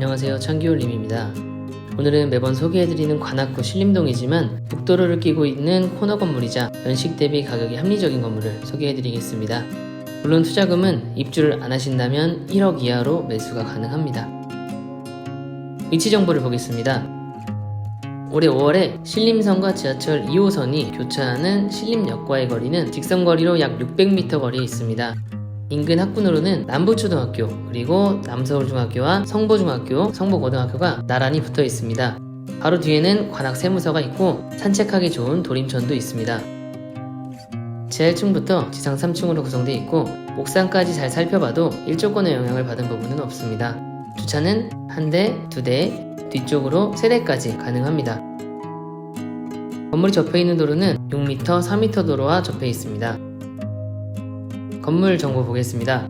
안녕하세요 창기올림입니다. 오늘은 매번 소개해드리는 관악구 신림동이지만 북도로를 끼고 있는 코너 건물이자 연식 대비 가격이 합리적인 건물을 소개해드리겠습니다. 물론 투자금은 입주를 안 하신다면 1억 이하로 매수가 가능합니다. 위치 정보를 보겠습니다. 올해 5월에 신림선과 지하철 2호선이 교차하는 신림역과의 거리는 직선거리로 약 600m 거리에 있습니다. 인근 학군으로는 남부초등학교, 그리고 남서울중학교와 성보중학교, 성보고등학교가 나란히 붙어 있습니다. 바로 뒤에는 관악세무서가 있고 산책하기 좋은 도림천도 있습니다. 지하 1층부터 지상 3층으로 구성되어 있고 옥상까지 잘 살펴봐도 일조권의 영향을 받은 부분은 없습니다. 주차는 한 대, 두 대, 뒤쪽으로 세 대까지 가능합니다. 건물이 접해 있는 도로는 6m, 4m 도로와 접해 있습니다. 건물 정보 보겠습니다.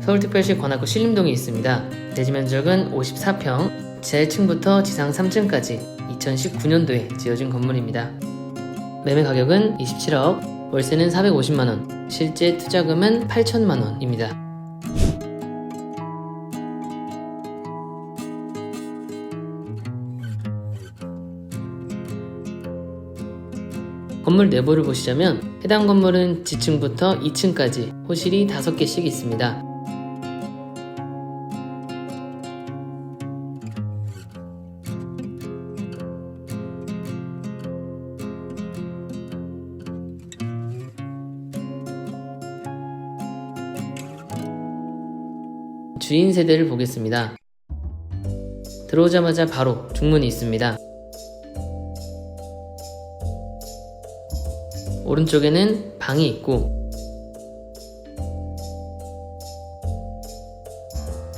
서울특별시 관악구 신림동에 있습니다. 대지 면적은 54평, 지하 1층부터 지상 3층까지 2019년도에 지어진 건물입니다. 매매 가격은 27억, 월세는 450만원, 실제 투자금은 8천만원입니다. 건물 내부를 보시자면 해당 건물은 지층부터 2층까지 호실이 5개씩 있습니다. 주인 세대를 보겠습니다. 들어오자마자 바로 중문이 있습니다. 오른쪽에는 방이 있고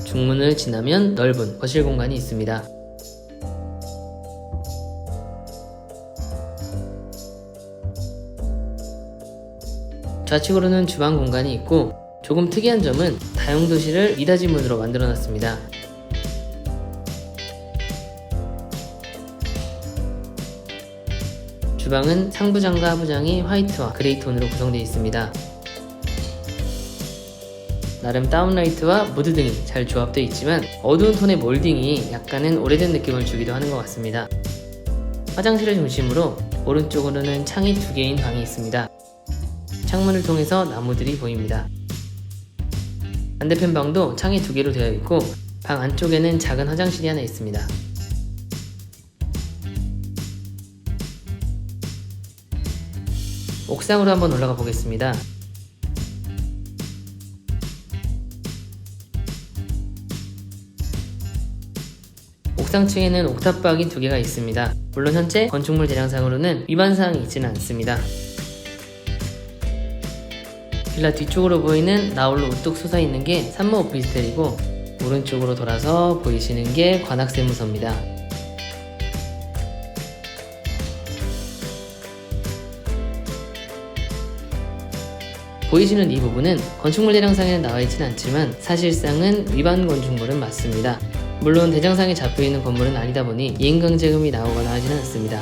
중문을 지나면 넓은 거실 공간이 있습니다. 좌측으로는 주방 공간이 있고 조금 특이한 점은 다용도실을 미닫이 문으로 만들어 놨습니다. 주방은 상부장과 하부장이 화이트와 그레이 톤으로 구성되어 있습니다. 나름 다운라이트와 무드 등이 잘 조합되어 있지만 어두운 톤의 몰딩이 약간은 오래된 느낌을 주기도 하는 것 같습니다. 화장실을 중심으로 오른쪽으로는 창이 두 개인 방이 있습니다. 창문을 통해서 나무들이 보입니다. 반대편 방도 창이 두 개로 되어 있고 방 안쪽에는 작은 화장실이 하나 있습니다. 옥상으로 한번 올라가 보겠습니다. 옥상층에는 옥탑방이 두 개가 있습니다. 물론 현재 건축물 대량상으로는 위반 사항이 있지는 않습니다. 빌라 뒤쪽으로 보이는 나홀로 우뚝 솟아 있는 게 산모 오피스텔이고 오른쪽으로 돌아서 보이시는 게 관악세무서입니다. 보이시는 이 부분은 건축물 대장상에는 나와 있지는 않지만 사실상은 위반 건축물은 맞습니다. 물론 대장상에 잡혀 있는 건물은 아니다 보니 이행강제금이 나오거나 하지는 않습니다.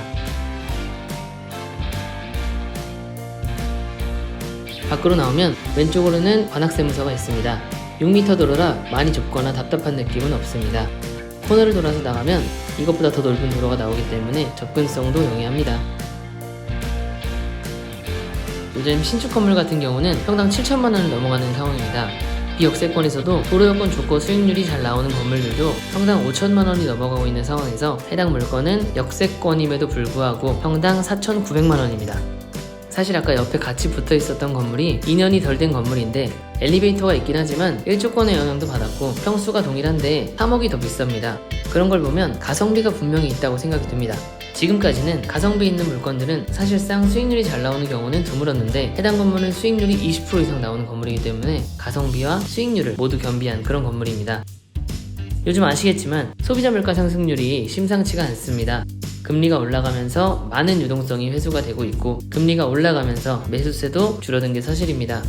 밖으로 나오면 왼쪽으로는 관악세무서가 있습니다. 6m 도로라 많이 좁거나 답답한 느낌은 없습니다. 코너를 돌아서 나가면 이것보다 더 넓은 도로가 나오기 때문에 접근성도 용이합니다. 요즘 신축 건물 같은 경우는 평당 7천만 원을 넘어가는 상황입니다. 이 역세권에서도 도로 여건 좋고 수익률이 잘 나오는 건물들도 평당 5천만 원이 넘어가고 있는 상황에서 해당 물건은 역세권임에도 불구하고 평당 4,900만 원입니다. 사실 아까 옆에 같이 붙어 있었던 건물이 2년이 덜 된 건물인데 엘리베이터가 있긴 하지만 1조권의 영향도 받았고 평수가 동일한데 3억이 더 비쌉니다. 그런 걸 보면 가성비가 분명히 있다고 생각이 듭니다. 지금까지는 가성비 있는 물건들은 사실상 수익률이 잘 나오는 경우는 드물었는데 해당 건물은 수익률이 20% 이상 나오는 건물이기 때문에 가성비와 수익률을 모두 겸비한 그런 건물입니다. 요즘 아시겠지만 소비자 물가 상승률이 심상치가 않습니다. 금리가 올라가면서 많은 유동성이 회수가 되고 있고 금리가 올라가면서 매수세도 줄어든 게 사실입니다.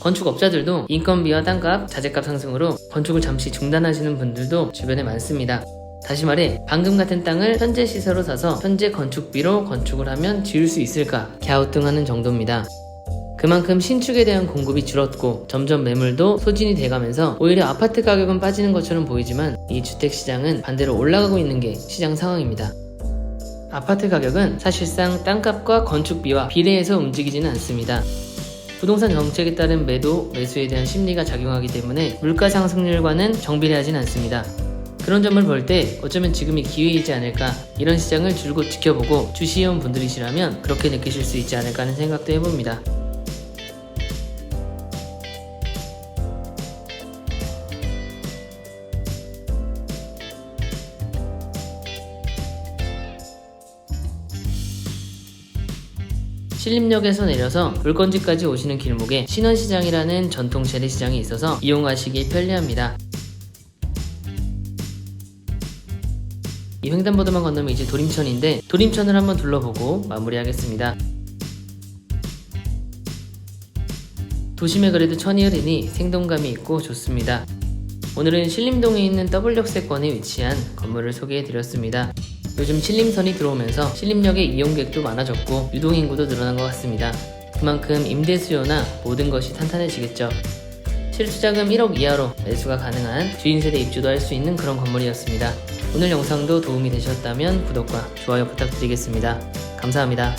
건축업자들도 인건비와 땅값, 자재값 상승으로 건축을 잠시 중단하시는 분들도 주변에 많습니다. 다시 말해 방금 같은 땅을 현재 시세로 사서 현재 건축비로 건축을 하면 지을 수 있을까 갸우뚱하는 정도입니다. 그만큼 신축에 대한 공급이 줄었고 점점 매물도 소진이 돼가면서 오히려 아파트 가격은 빠지는 것처럼 보이지만 이 주택 시장은 반대로 올라가고 있는 게 시장 상황입니다. 아파트 가격은 사실상 땅값과 건축비와 비례해서 움직이지는 않습니다. 부동산 정책에 따른 매도, 매수에 대한 심리가 작용하기 때문에 물가 상승률과는 정비례하진 않습니다. 그런 점을 볼 때 어쩌면 지금이 기회이지 않을까 이런 시장을 줄곧 지켜보고 주시해온 분들이시라면 그렇게 느끼실 수 있지 않을까 하는 생각도 해봅니다. 신림역에서 내려서 물건지까지 오시는 길목에 신원시장이라는 전통 재래시장이 있어서 이용하시기 편리합니다. 이 횡단보도만 건너면 이제 도림천인데 도림천을 한번 둘러보고 마무리하겠습니다. 도심에 그래도 천이 흐르니 생동감이 있고 좋습니다. 오늘은 신림동에 있는 W역세권에 위치한 건물을 소개해드렸습니다. 요즘 신림선이 들어오면서 신림역의 이용객도 많아졌고 유동인구도 늘어난 것 같습니다. 그만큼 임대 수요나 모든 것이 탄탄해지겠죠. 실수자금 1억 이하로 매수가 가능한 주인 세대 입주도 할 수 있는 그런 건물이었습니다. 오늘 영상도 도움이 되셨다면 구독과 좋아요 부탁드리겠습니다. 감사합니다.